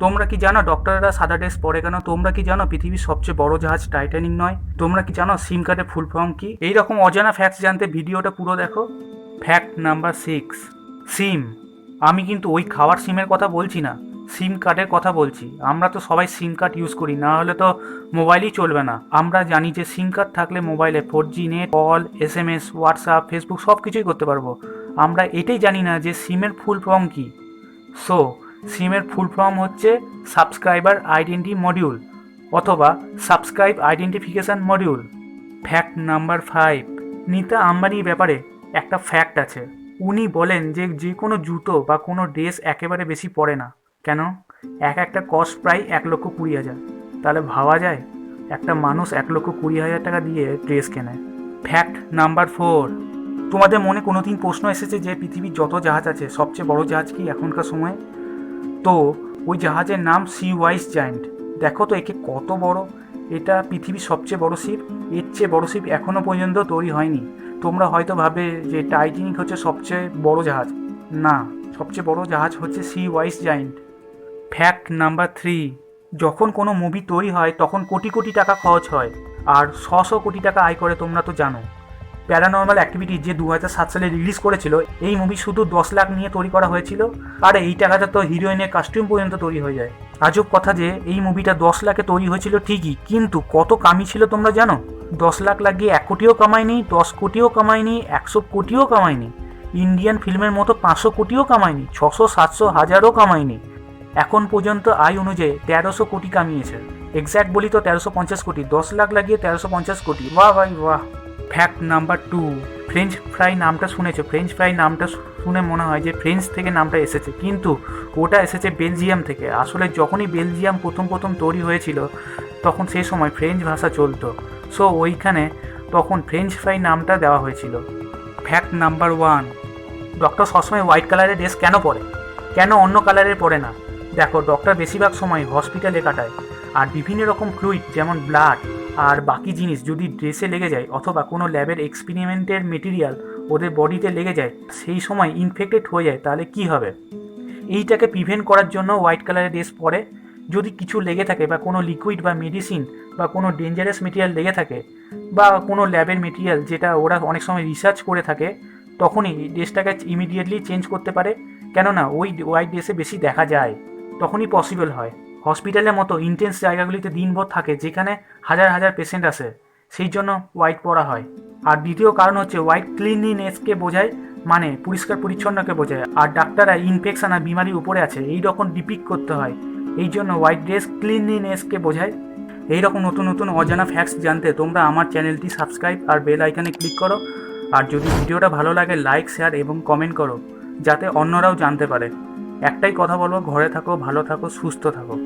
তোমরা কি জানো ডক্টররা সাদা ড্রেস পরে কেন? তোমরা কি জানো পৃথিবীর সবচেয়ে বড় জাহাজ টাইটানিক নয়? তোমরা কি জানো সিম কার্ডের ফুল ফর্ম কি? এইরকম অজানা ফ্যাক্টস জানতে ভিডিওটা পুরো দেখো। ফ্যাক্ট নাম্বার সিক্স সিম আমি কিন্তু ওই খাওয়ার সিমের কথা বলছি না। সিম কার্ডের কথা বলছি। আমরা তো সবাই সিম কার্ড ইউজ করি, না হলে তো মোবাইলই চলবে না। আমরা জানি যে সিম কার্ড থাকলে মোবাইলে four G net call S M S WhatsApp Facebook সব কিছুই করতে পারব। আমরা এটাই জানি না যে সিমের ফুল ফর্ম কী। সো সিমের ফুল ফর্ম হচ্ছে সাবস্ক্রাইবার আইডেন্টি মডিউল অথবা subscribe identification module. Fact number five. Nita আম্বানির ব্যাপারে একটা ফ্যাক্ট আছে। উনি বলেন যে যে কোনো জুতো বা কোনো ড্রেস একেবারে বেশি পরে না। কেন? এক একটা কস্ট প্রায় এক লক্ষ কুড়ি হাজার। তাহলে ভাবা যায়, একটা মানুষ এক লক্ষ কুড়ি হাজার টাকা দিয়ে ড্রেস কেনে। Fact number four. তোমাদের মনে কোনো দিন প্রশ্ন এসেছে যে পৃথিবীর যত জাহাজ আছে, সবচেয়ে বড় জাহাজ কি এখনকার সময়ে? তো ওই জাহাজের নাম সি ওয়াইস জায়েন্ট দেখো তো একে কত বড়। এটা পৃথিবীর সবচেয়ে বড় শিপ। এর চেয়ে বড় শিপ এখনও পর্যন্ত তৈরি হয়নি। তোমরা হয়তো ভাবে যে টাইটানিক হচ্ছে সবচেয়ে বড় জাহাজ। না, সবচেয়ে বড় জাহাজ হচ্ছে Seawise Giant fact number three যখন কোনো মুভি তৈরি হয়, তখন কোটি কোটি টাকা খরচ হয়। আর শ কোটি টাকা আয় করে তোমরা তো জানো। প্যারানর্মাল অ্যাক্টিভিটি যে দু হাজার সাত সালে রিলিজ করেছিল, এই মুভি শুধু দশ লাখ নিয়ে তৈরি করা হয়েছিল, আর এই টাকাটা তো হিরোইনের কাস্টিউম পর্যন্ত তৈরি হয়ে যায়। আজব কথা যে, এই মুভিটা দশ লাখে তৈরি হয়েছিল ঠিকই, কিন্তু কত কামি ছিল তোমরা জানো? দশ লাখ লাগিয়ে এক কোটিও কামায়নি, দশ কোটিও কামায়নি, একশো কোটিও কামায়নি ইন্ডিয়ান ফিল্মের মতো পাঁচশো কোটিও কামায়নি, ছশো, সাতশো, হাজারও কামায়নি। এখন পর্যন্ত আয় অনুযায়ী তেরোশো কোটি কামিয়েছে। এক্স্যাক্ট বলি তো তেরোশো পঞ্চাশ কোটি, দশ লাখ লাগিয়ে তেরোশো পঞ্চাশ কোটি। বাহ ভাই, বাহ। Fact number two French fry নামটা শুনেছো? ফ্রেঞ্চ ফ্রাই নামটা শুনে মনে হয় যে ফ্রেঞ্চ থেকে নামটা এসেছে। কিন্তু ওটা এসেছে বেলজিয়াম থেকে। আসলে যখনই বেলজিয়াম প্রথম প্রথম তৈরি হয়েছিল, তখন সেই সময় ফ্রেঞ্চ ভাষা চলতো। সো ওইখানে তখন ফ্রেঞ্চ ফ্রাই নামটা দেওয়া হয়েছিল। ফ্যাক্ট নাম্বার ওয়ান ডক্টর সবসময় হোয়াইট কালারের ড্রেস কেন পরে? কেন অন্য কালারের পরে না? দেখো ডক্টর বেশিরভাগ সময় হসপিটালে কাটায়। আর বিভিন্ন রকম ফ্লুইড যেমন ব্লাড আর বাকি জিনিস যদি ড্রেসে লেগে যায় অথবা কোনো ল্যাবের এক্সপেরিমেন্টের মেটেরিয়াল ওদের বডিতে লেগে যায়, সেই সময় ইনফেক্টেড হয়ে যায়, তাহলে কি হবে? এইটাকে প্রিভেন্ট করার জন্য হোয়াইট কালারের ড্রেস পরে। যদি কিছু লেগে থাকে বা কোনো লিকুইড বা মেডিসিন বা কোনো ডেঞ্জারাস মেটেরিয়াল লেগে থাকে বা কোনো ল্যাবের মেটেরিয়াল যেটা ওরা অনেক সময় রিসার্চ করে থাকে, তখনই ড্রেসটাকে ইমিডিয়েটলি চেঞ্জ করতে পারে। কেননা ওই হোয়াইট ড্রেসে বেশি দেখা যায়, তখনই পসিবল হয়। হসপিটালের মতো ইন্টেন্স জায়গাগুলিতে দিনভর থাকে, যেখানে হাজার হাজার পেশেন্ট আসে, সেই জন্য হোয়াইট পরা হয়। আর দ্বিতীয় কারণ হচ্ছে হোয়াইট ক্লিনলিনেসকে বোঝায় মানে পরিষ্কার পরিচ্ছন্নকে বোঝায়। আর ডাক্তাররা ইনফেকশন আর বিমারির উপরে আছে, এই রকম ডিপিক করতে হয়। এই জন্য হোয়াইট ড্রেস ক্লিনলিনেসকে বোঝায়। এই রকম নতুন নতুন অজানা ফ্যাক্টস জানতে তোমরা আমার চ্যানেলটি সাবস্ক্রাইব আর বেল আইকনে ক্লিক করো। আর যদি ভিডিওটা ভালো লাগে লাইক শেয়ার এবং কমেন্ট করো, যাতে অন্যরাও জানতে পারে। একটাই কথা বলব, ঘরে থাকো, ভালো থাকো, সুস্থ থাকো।